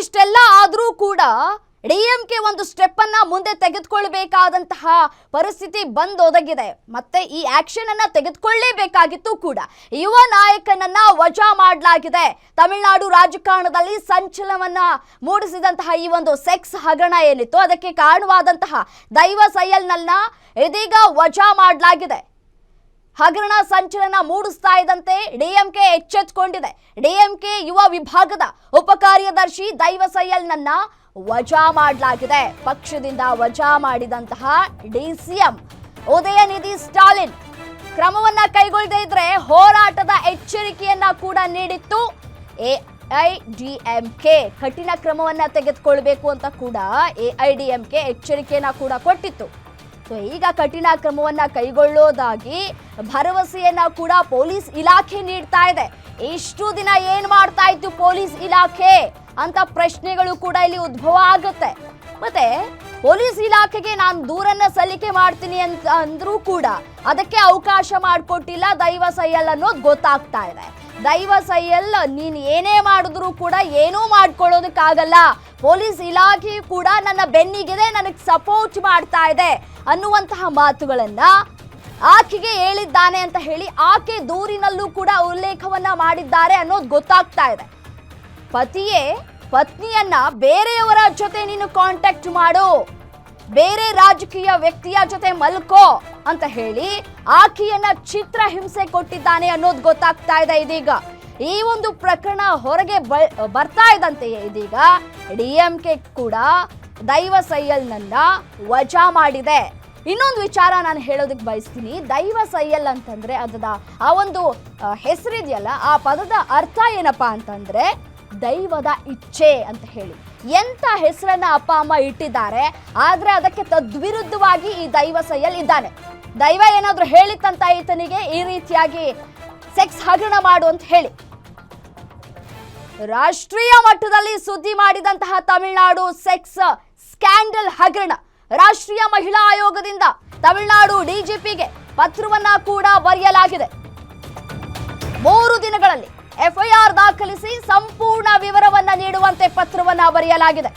ಇಷ್ಟೆಲ್ಲ ಆದರೂ ಕೂಡ ಡಿಎಂಕೆ ಒಂದು ಸ್ಟೆಪ್ ಅನ್ನ ಮುಂದೆ ತೆಗೆದುಕೊಳ್ಬೇಕಾದಂತಹ ಪರಿಸ್ಥಿತಿ ಬಂದೊದಗಿದೆ. ಮತ್ತೆ ಈ ಆಕ್ಷನ್ ಅನ್ನ ತೆಗೆದುಕೊಳ್ಳೇಬೇಕಾಗಿತ್ತು ಕೂಡ. ಯುವ ನಾಯಕನನ್ನ ವಜಾ ಮಾಡಲಾಗಿದೆ. ತಮಿಳುನಾಡು ರಾಜಕಾರಣದಲ್ಲಿ ಸಂಚಲನವನ್ನ ಮೂಡಿಸಿದಂತಹ ಈ ಒಂದು ಸೆಕ್ಸ್ ಹಗರಣ ಏನಿತ್ತು ಅದಕ್ಕೆ ಕಾರಣವಾದಂತಹ ದೈವ ಸೈಯಲ್ನನ್ನ ಇದೀಗ ವಜಾ ಮಾಡಲಾಗಿದೆ. ಹಗರಣ ಸಂಚಲನ ಮೂಡಿಸ್ತಾ ಇದ್ದಂತೆ ಡಿಎಂಕೆ ಎಚ್ಚೆತ್ತುಕೊಂಡಿದೆ ಡಿಎಂಕೆ ಯುವ ವಿಭಾಗದ ಉಪಕಾರ್ಯದರ್ಶಿ ದೈವ ನನ್ನ ವಜಾ ಮಾಡಲಾಗಿದೆ. ಪಕ್ಷದಿಂದ ವಜಾ ಮಾಡಿದಂತಹ ಡಿಸಿಎಂ ಉದಯನಿಧಿ ಸ್ಟಾಲಿನ್ ಕ್ರಮವನ್ನ ಕೈಗೊಳ್ಳದೇ ಇದ್ರೆ ಹೋರಾಟದ ಎಚ್ಚರಿಕೆಯನ್ನ ಕೂಡ ನೀಡಿತ್ತು. ಎಐಡಿಎಂಕೆ ಕಠಿಣ ಕ್ರಮವನ್ನ ತೆಗೆದುಕೊಳ್ಬೇಕು ಅಂತ ಕೂಡ ಎಐಡಿಎಂಕೆ ಎಚ್ಚರಿಕೆಯನ್ನ ಕೂಡ ಕೊಟ್ಟಿತ್ತು. ಸೊ ಈಗ ಕಠಿಣ ಕ್ರಮವನ್ನ ಕೈಗೊಳ್ಳೋದಾಗಿ ಭರವಸೆಯನ್ನ ಕೂಡ ಪೊಲೀಸ್ ಇಲಾಖೆ ನೀಡ್ತಾ ಇದೆ. ಇಷ್ಟು ದಿನ ಏನ್ ಮಾಡ್ತಾ ಇತ್ತು ಪೊಲೀಸ್ ಇಲಾಖೆ? ಅಂತ ಪ್ರಶ್ನೆಗಳು ಕೂಡ ಇಲ್ಲಿ ಉದ್ಭವ ಆಗುತ್ತೆ. ಮತ್ತೆ ಪೊಲೀಸ್ ಇಲಾಖೆಗೆ ನಾನು ದೂರನ್ನ ಸಲ್ಲಿಕೆ ಮಾಡ್ತೀನಿ ಅಂತ ಅಂದ್ರೂ ಕೂಡ ಅದಕ್ಕೆ ಅವಕಾಶ ಮಾಡಿಕೊಟ್ಟಿಲ್ಲ ದೈವ ಸೈಯಲ್ ಅನ್ನೋದು ಗೊತ್ತಾಗ್ತಾ ಇದೆ. ದೈವ ಸೈಯಲ್ ನೀನ್ ಏನೇ ಮಾಡಿದ್ರು ಕೂಡ ಏನೂ ಮಾಡ್ಕೊಳ್ಳೋದಕ್ಕಾಗಲ್ಲ. ಪೊಲೀಸ್ ಇಲಾಖೆ ಕೂಡ ನನ್ನ ಬೆನ್ನಿಗಿದೆ ನನಗೆ ಸಪೋರ್ಟ್ ಮಾಡ್ತಾ ಇದೆ. ಅನ್ನುವಂತಹ ಮಾತುಗಳನ್ನ ಆಕೆಗೆ ಹೇಳಿದ್ದಾನೆ ಅಂತ ಹೇಳಿ ಆಕೆ ದೂರಿನಲ್ಲೂ ಕೂಡ ಉಲ್ಲೇಖವನ್ನ ಮಾಡಿದ್ದಾರೆ ಅನ್ನೋದು ಗೊತ್ತಾಗ್ತಾ ಇದೆ. ಪತಿಯೇ, ಪತ್ನಿಯನ್ನ ಬೇರೆಯವರ ಜೊತೆ ನೀನು ಕಾಂಟ್ಯಾಕ್ಟ್ ಮಾಡು. ಬೇರೆ ರಾಜಕೀಯ ವ್ಯಕ್ತಿಯ ಜೊತೆ ಮಲ್ಕೋ ಅಂತ ಹೇಳಿ ಆಕೆಯನ್ನ ಚಿತ್ರ ಹಿಂಸೆ ಕೊಟ್ಟಿದ್ದಾನೆ ಅನ್ನೋದು ಗೊತ್ತಾಗ್ತಾ ಇದೆ ಇದೀಗ. ಈ ಒಂದು ಪ್ರಕರಣ ಹೊರಗೆ ಬರ್ತಾ ಇದ್ದಂತೆಯೇ ಇದೀಗ. ಡಿಎಂಕೆ ಕೂಡ ದೈವ ಸೈಯಲ್ನನ್ನ ವಜಾ ಮಾಡಿದೆ. ಇನ್ನೊಂದು ವಿಚಾರ ನಾನು ಹೇಳೋದಕ್ಕೆ ಬಯಸ್ತೀನಿ. ದೈವ ಸೈಯಲ್ ಅಂತಂದ್ರೆ ಅದರ ಆ ಒಂದು ಹೆಸರಿದೆಯಲ್ಲ, ಆ ಪದದ ಅರ್ಥ ಏನಪ್ಪಾ ಅಂತಂದ್ರೆ ದೈವದ ಇಚ್ಛೆ ಅಂತ ಹೇಳಿ. ಎಂತ ಹೆಸರನ್ನ ಅಪ್ಪ, ಅಮ್ಮ ಇಟ್ಟಿದ್ದಾರೆ, ಆದ್ರೆ ಅದಕ್ಕೆ ತದ್ವಿರುದ್ಧವಾಗಿ ಈ ದೈವ ಸೈಯಲ್ ಇದ್ದಾನೆ. ದೈವ ಏನಾದ್ರೂ ಹೇಳಿತ್ತಂತ ಈತನಿಗೆ ಈ ರೀತಿಯಾಗಿ ಸೆಕ್ಸ್ ಹಗರಣ ಮಾಡು ಅಂತ ಹೇಳಿ. ರಾಷ್ಟ್ರೀಯ ಮಟ್ಟದಲ್ಲಿ ಸುದ್ದಿ ಮಾಡಿದಂತಹ ತಮಿಳುನಾಡು ಸೆಕ್ಸ್ ಸ್ಕ್ಯಾಂಡಲ್ ಹಗರಣ. ರಾಷ್ಟ್ರೀಯ ಮಹಿಳಾ ಆಯೋಗದಿಂದ ತಮಿಳುನಾಡು ಡಿಜಿಪಿಗೆ ಪತ್ರವನ್ನ ಕೂಡ ಬರೆಯಲಾಗಿದೆ. ಮೂರು ದಿನಗಳಲ್ಲಿ ಎಫ್ಐಆರ್ ದಾಖಲಿಸಿ ಸಂಪೂರ್ಣ ವಿವರವನ್ನ ನೀಡುವಂತೆ ಪತ್ರವನ್ನ ಬರೆಯಲಾಗಿದೆ.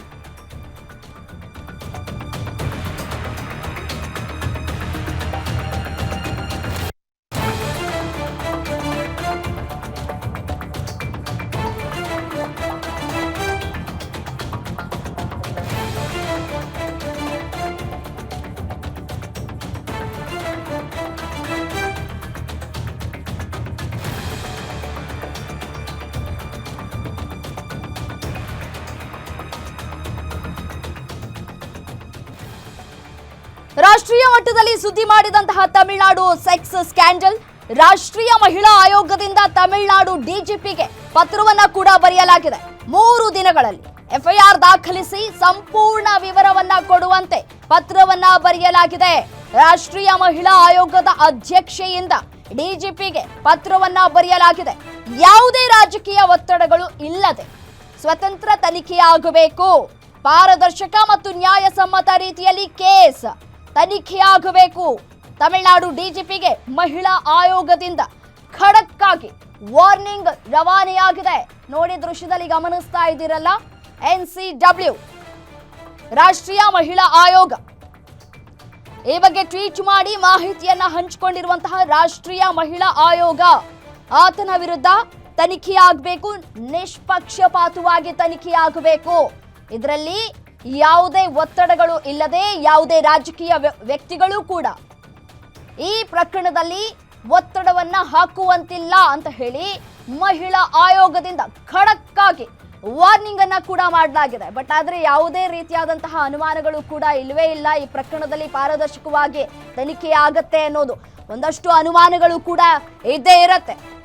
ರಾಷ್ಟ್ರೀಯ ಮಟ್ಟದಲ್ಲಿ ಸುದ್ದಿ ಮಾಡಿದಂತಹ ತಮಿಳುನಾಡು ಸೆಕ್ಸ್ ಸ್ಕ್ಯಾಂಡಲ್. ರಾಷ್ಟ್ರೀಯ ಮಹಿಳಾ ಆಯೋಗದಿಂದ ತಮಿಳುನಾಡು ಡಿಜಿಪಿಗೆ ಪತ್ರವನ್ನ ಕೂಡ ಬರೆಯಲಾಗಿದೆ. ಮೂರು ದಿನಗಳಲ್ಲಿ ಎಫ್ಐಆರ್ ದಾಖಲಿಸಿ ಸಂಪೂರ್ಣ ವಿವರವನ್ನ ಕೊಡುವಂತೆ ಪತ್ರವನ್ನ ಬರೆಯಲಾಗಿದೆ. ರಾಷ್ಟ್ರೀಯ ಮಹಿಳಾ ಆಯೋಗದ ಅಧ್ಯಕ್ಷೆಯಿಂದ ಡಿಜಿಪಿಗೆ ಪತ್ರವನ್ನ ಬರೆಯಲಾಗಿದೆ. ಯಾವುದೇ ರಾಜಕೀಯ ಒತ್ತಡಗಳು ಇಲ್ಲದೆ ಸ್ವತಂತ್ರ ತನಿಖೆಯಾಗಬೇಕು. ಪಾರದರ್ಶಕ ಮತ್ತು ನ್ಯಾಯಸಮ್ಮತ ರೀತಿಯಲ್ಲಿ ಕೇಸ್ ತನಿಖೆಯಾಗಬೇಕು. ತಮಿಳುನಾಡು ಡಿಜಿಪಿಗೆ ಮಹಿಳಾ ಆಯೋಗದಿಂದ ಖಡಕ್ ವಾರ್ನಿಂಗ್ ರವಾನೆಯಾಗಿದೆ. ನೋಡಿ ದೃಶ್ಯದಲ್ಲಿ ಗಮನಿಸ್ತಾ ಇದ್ದೀರಲ್ಲ, ಎನ್ ಸಿ ಡಬ್ಲ್ಯೂ. ರಾಷ್ಟ್ರೀಯ ಮಹಿಳಾ ಆಯೋಗ. ಈ ಬಗ್ಗೆ ಟ್ವೀಟ್ ಮಾಡಿ ಮಾಹಿತಿಯನ್ನ ಹಂಚಿಕೊಂಡಿರುವಂತಹ ರಾಷ್ಟ್ರೀಯ ಮಹಿಳಾ ಆಯೋಗ. ಆತನ ವಿರುದ್ಧ ತನಿಖೆಯಾಗಬೇಕು, ನಿಷ್ಪಕ್ಷಪಾತವಾಗಿ ತನಿಖೆಯಾಗಬೇಕು. ಇದರಲ್ಲಿ ಯಾವುದೇ ಒತ್ತಡಗಳು ಇಲ್ಲದೆ ಯಾವುದೇ ರಾಜಕೀಯ ವ್ಯ- ವ್ಯಕ್ತಿಗಳು ಕೂಡ ಈ ಪ್ರಕರಣದಲ್ಲಿ ಒತ್ತಡವನ್ನ ಹಾಕುವಂತಿಲ್ಲ ಅಂತ ಹೇಳಿ ಮಹಿಳಾ ಆಯೋಗದಿಂದ ಖಡಕ್ ಆಗಿ ವಾರ್ನಿಂಗ್ ಅನ್ನ ಕೂಡ ಮಾಡಲಾಗಿದೆ. ಬಟ್ ಆದ್ರೆ ಯಾವುದೇ ರೀತಿಯಾದಂತಹ ಅನುಮಾನಗಳು ಕೂಡ ಇಲ್ಲವೇ ಇಲ್ಲ. ಈ ಪ್ರಕರಣದಲ್ಲಿ ಪಾರದರ್ಶಕವಾಗಿ ತನಿಖೆ ಆಗತ್ತೆ ಅನ್ನೋದು ಒಂದಷ್ಟು ಅನುಮಾನಗಳು ಕೂಡ ಇದ್ದೇ ಇರತ್ತೆ.